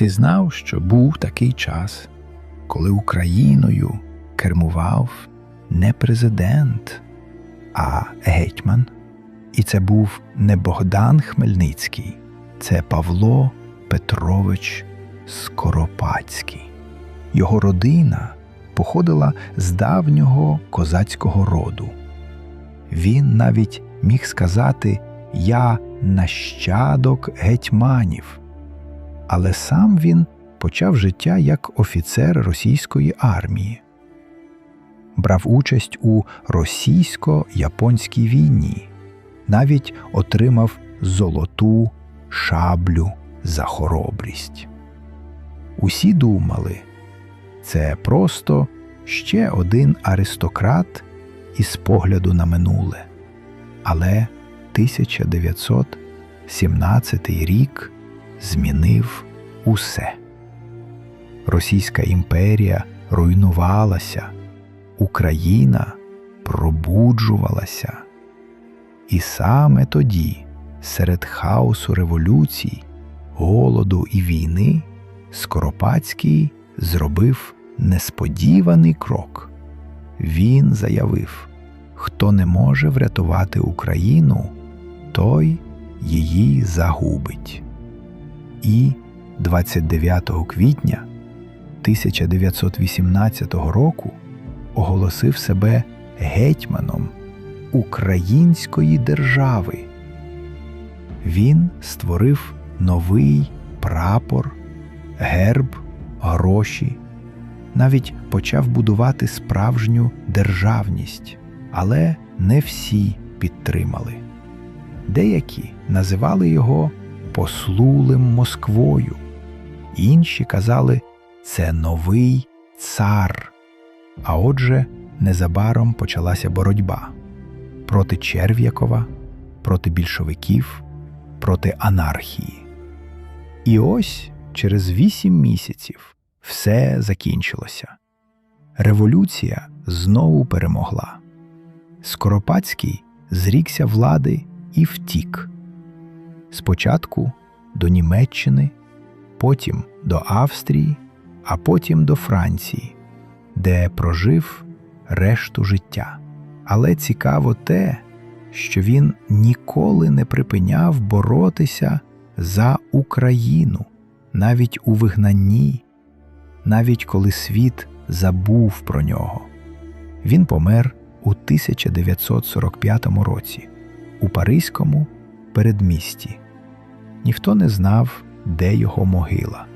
Ти знав, що був такий час, коли Україною кермував не президент, а гетьман. І це був не Богдан Хмельницький, це Павло Петрович Скоропадський. Його родина походила з давнього козацького роду. Він навіть міг сказати Я нащадок гетьманів, але сам він почав життя як офіцер російської армії, брав участь у російсько-японській війні, навіть отримав золоту шаблю за хоробрість. Усі думали, це просто ще один аристократ із погляду на минуле. Але 1917 рік змінив усе. Російська імперія руйнувалася, Україна пробуджувалася. І саме тоді, серед хаосу революцій, голоду і війни, Скоропадський зробив несподіваний крок. Він заявив, хто не може врятувати Україну, той її загубить. І 29 квітня 1918 року оголосив себе гетьманом Української держави. Він створив новий прапор, герб, гроші, навіть почав будувати справжню державність, але не всі підтримали. Деякі називали його послулим Москвою, інші казали, це новий цар. А отже, незабаром почалася боротьба проти Черв'якова, проти більшовиків, проти анархії. І ось через вісім місяців все закінчилося. Революція знову перемогла. Скоропадський зрікся влади і втік. Спочатку до Німеччини, потім до Австрії, а потім до Франції, де прожив решту життя. Але цікаво те, що він ніколи не припиняв боротися за Україну, навіть у вигнанні, навіть коли світ забув про нього. Він помер у 1945 році у Паризькому передмісті. Ніхто не знав, де його могила.